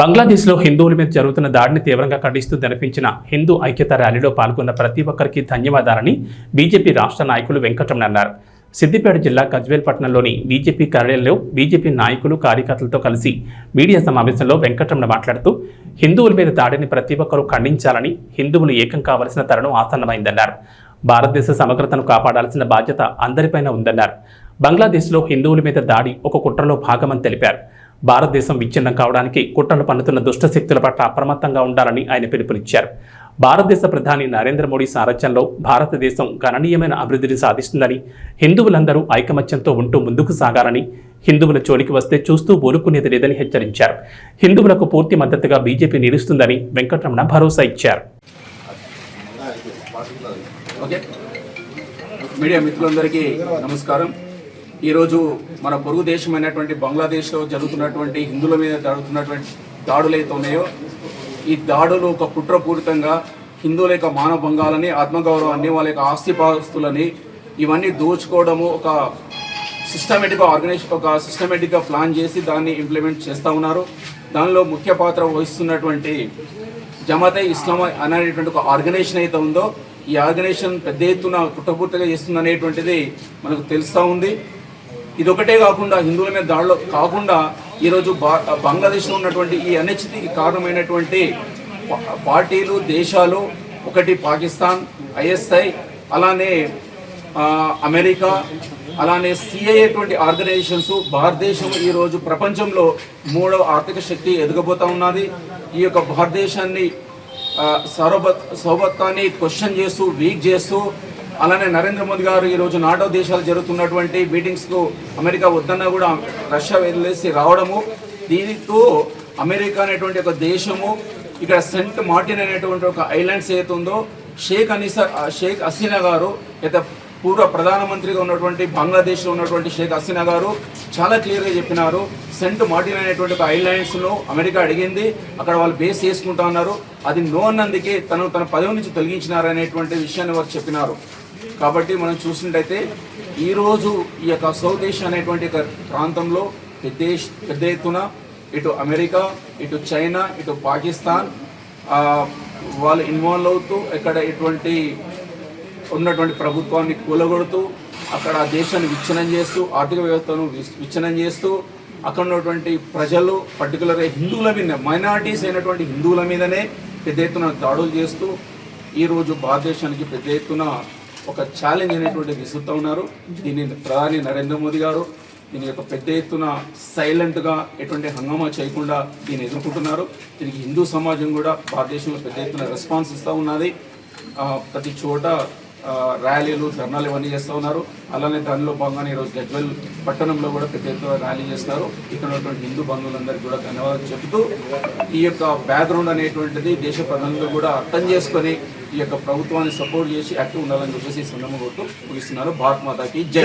బంగ్లాదేశ్లో హిందువుల మీద జరుగుతున్న దాడిని తీవ్రంగా ఖండిస్తూ జరిపించిన హిందూ ఐక్యత ర్యాలీలో పాల్గొన్న ప్రతి ఒక్కరికి ధన్యవాదాలని బీజేపీ రాష్ట్ర నాయకులు వెంకటరమణ అన్నారు. సిద్దిపేట జిల్లా గజ్వేల్ పట్టణంలోని బీజేపీ కార్యాలయంలో బీజేపీ నాయకులు కార్యకర్తలతో కలిసి మీడియా సమావేశంలో వెంకటరమణ మాట్లాడుతూ హిందువుల మీద దాడిని ప్రతి ఒక్కరూ ఖండించాలని హిందువులు ఏకం కావలసిన తరుణం ఆసన్నమైందన్నారు. భారతదేశ సమగ్రతను కాపాడాల్సిన బాధ్యత అందరిపైన ఉందన్నారు. బంగ్లాదేశ్లో హిందువుల మీద దాడి ఒక కుట్రలో భాగమని తెలిపారు. భారతదేశం విచ్ఛిన్నం కావడానికి కుట్రలు పన్నుతున్న దుష్ట శక్తుల పట్ల అప్రమత్తంగా ఉండాలని ఆయన పిలుపునిచ్చారు. భారతదేశ ప్రధాని నరేంద్ర మోడీ సారథ్యంలో భారతదేశం గణనీయమైన అభివృద్ధిని సాధిస్తుందని హిందువులందరూ ఐకమత్యంతో ఉంటూ ముందుకు సాగాలని హిందువుల చోలికి వస్తే చూస్తూ ఊరుకునేది లేదని హెచ్చరించారు. హిందువులకు పూర్తి మద్దతుగా బీజేపీ నిలుస్తుందని వెంకటరమణ భరోసా ఇచ్చారు. మీడియా మిత్రులందరికీ నమస్కారం. ఈరోజు మన పొరుగు దేశమైనటువంటి బంగ్లాదేశ్లో జరుగుతున్నటువంటి హిందువుల మీద జరుగుతున్నటువంటి దాడులు అయితే ఉన్నాయో ఈ దాడులు ఒక కుట్రపూరితంగా హిందువుల యొక్క మానభంగాలని ఆత్మగౌరవాన్ని వాళ్ళ యొక్క ఆస్తిపాస్తులని ఇవన్నీ దోచుకోవడము ఒక సిస్టమేటిక్గా ఆర్గనైజ్ ఒక సిస్టమేటిక్గా ప్లాన్ చేసి దాన్ని ఇంప్లిమెంట్ చేస్తూ ఉన్నారు. దానిలో ముఖ్య పాత్ర వహిస్తున్నటువంటి జమాతే ఇస్లాం అనేటువంటి ఒక ఆర్గనైజేషన్ అయితే ఉందో ఈ ఆర్గనైజేషన్ పెద్ద ఎత్తున కుట్రపూర్తిగా చేస్తుంది అనేటువంటిది మనకు తెలుస్తూ ఉంది. ఇది ఒకటే కాకుండా హిందువుల మీద దాడిలో కాకుండా ఈరోజు బా బంగ్లాదేశ్లో ఉన్నటువంటి ఈ అనిశ్చితికి కారణమైనటువంటి పార్టీలు దేశాలు ఒకటి పాకిస్తాన్ ఐఎస్ఐ అలానే అమెరికా అలానే సిఐటువంటి ఆర్గనైజేషన్స్ భారతదేశం ఈరోజు ప్రపంచంలో మూడవ ఆర్థిక శక్తి ఎదగబోతూ ఉన్నది. ఈ యొక్క భారతదేశాన్ని ఆ, సౌభత్వాన్ని క్వశ్చన్ చేస్తూ వీక్ చేస్తూ అలానే నరేంద్ర మోదీ గారు ఈరోజు నాటో దేశాలు జరుగుతున్నటువంటి మీటింగ్స్కు అమెరికా వద్దన్నా కూడా రష్యా వదిలేసి రావడము. దీనితో అమెరికా అనేటువంటి ఒక దేశము ఇక్కడ సెంట్ మార్టిన్ అనేటువంటి ఒక ఐలాండ్స్ ఏదైతుందో షేక్ అనీసా షేక్ హసీనా గారు అయితే పూర్వ ప్రధానమంత్రిగా ఉన్నటువంటి బంగ్లాదేశ్లో ఉన్నటువంటి షేక్ హసీనా గారు చాలా క్లియర్గా చెప్పినారు. సెంట్ మార్టిన్ అనేటువంటి ఒక ఐలాండ్స్ను అమెరికా అడిగింది. అక్కడ వాళ్ళు బేస్ చేసుకుంటా ఉన్నారు అది నో అన్నందుకే తను తన పదవి నుంచి తొలగించినారు అనేటువంటి విషయాన్ని వారు చెప్పినారు. కాబట్టి మనం చూసినట్టయితే ఈరోజు ఈ యొక్క సౌత్ ఏషియా అనేటువంటి ప్రాంతంలో పెద్ద పెద్ద ఎత్తున ఇటు అమెరికా ఇటు చైనా ఇటు పాకిస్తాన్ వాళ్ళు ఇన్వాల్వ్ అవుతూ ఇక్కడ ఇటువంటి ఉన్నటువంటి ప్రభుత్వాన్ని కూలగొడుతూ అక్కడ ఆ దేశాన్ని విచ్ఛిన్నం చేస్తూ ఆర్థిక వ్యవస్థను విచ్ఛిన్నం చేస్తూ అక్కడ ఉన్నటువంటి ప్రజలు పర్టికులర్గా హిందువుల మీద మైనారిటీస్ అయినటువంటి హిందువుల మీదనే పెద్ద ఎత్తున దాడులు చేస్తూ ఈరోజు భారతదేశానికి పెద్ద ఎత్తున ఒక ఛాలెంజ్ అనేటువంటి విసురుతూ ఉన్నారు. దీన్ని ప్రధాని నరేంద్ర మోదీ గారు దీని యొక్క పెద్ద ఎత్తున సైలెంట్గా ఎటువంటి హంగామా చేయకుండా దీన్ని ఎదుర్కొంటున్నారు. దీనికి హిందూ సమాజం కూడా భారతదేశంలో పెద్ద ఎత్తున రెస్పాన్స్ ఇస్తూ ఉన్నది. ప్రతి చోట ర్యాలీలు ధర్నాలు ఇవన్నీ చేస్తూ ఉన్నారు. అలానే దానిలో భాగంగానే ఈరోజు గజ్వెల్ పట్టణంలో కూడా పెద్ద ఎత్తున ర్యాలీ చేస్తారు ఇక్కడ ఉన్నటువంటి హిందూ బంధువులందరికీ కూడా ధన్యవాదాలు చెబుతూ ఈ యొక్క బ్యాక్గ్రౌండ్ అనేటువంటిది దేశ ప్రజలందరూ కూడా అర్థం చేసుకొని ఈ యొక్క ప్రభుత్వాన్ని సపోర్ట్ చేసి యాక్టివ్ ఉండాలని చెప్పేసి ఈ సందర్భంగా కోరుతూ ముగిస్తున్నారు భారత్ మాతాకి జై.